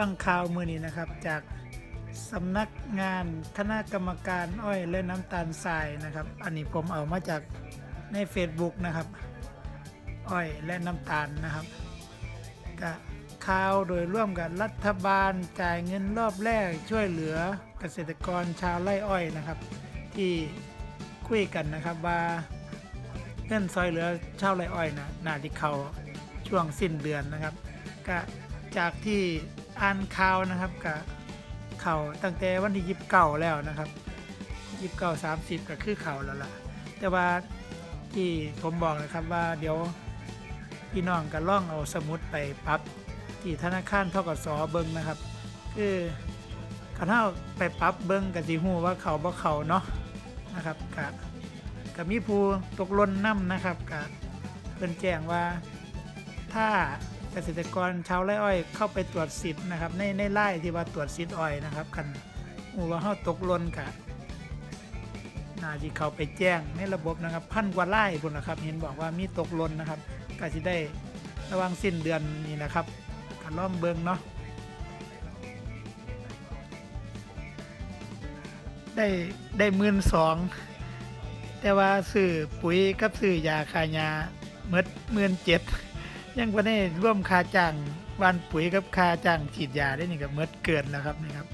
ฟังข่าวมือนี้นะครับ จากสำนักงานคณะกรรมการอ้อยและน้ำตาลทรายนะครับ อันนี้ผมเอามาจากใน Facebook นะครับ อ้อยและน้ำตาลนะครับก็ข่าวโดยร่วมกับรัฐบาลจ่ายเงินรอบแรกช่วยเหลือเกษตรกรชาวไร่อ้อยนะครับ ที่คุยกันนะครับว่าเงินซอยเหลือชาวไร่อ้อยนะนาที่เขาช่วงสิ้นเดือนนะครับ ก็จากที่ อ่านข่าวนะครับก็เขาตั้งแต่วันที่ยิบเก่าแล้วนะครับยิบเก่าสามสิบก็คือเขาแล้วล่ะ แต่ว่าที่ผมบอกนะครับว่าเดี๋ยวพี่น้องก็ล่องเอาสมุดไปปรับที่ธนาคารทกสเบิ้งนะครับ คือขันเท่าไปปรับเบิ้งกับสีหูว่าเขาบ่เขาเนาะนะครับกะกับมีผู้ตกหล่นน้ำนะครับกะเพิ่นแจ้งว่าถ้า เกษตรกรชาวไร่อ้อยเข้าไปตรวจสิทธิ์นะครับ ในในไร่ที่ว่าตรวจสิทธิ์อ้อยนะครับคันหูว่าเขาตกหล่นกะน่าที่เขาไปแจ้งในระบบนะครับพันกว่าไร่พุ่นนะครับ เห็นบอกว่ามีตกหล่นนะครับก็จะได้ระวังสิ้นเดือนนี้นะครับก็ล่องเบิงเนาะได้ได้หมื่นสองแต่ว่าซื้อปุ๋ยกับซื้อยาคายาเมดหมื่นเจ็ด ยังไ่ได้ร่วมคาจังวานปุ๋ยกับคาจังฉีดยาได้นี่กับเมดเกินแล้วครับนี่ครับ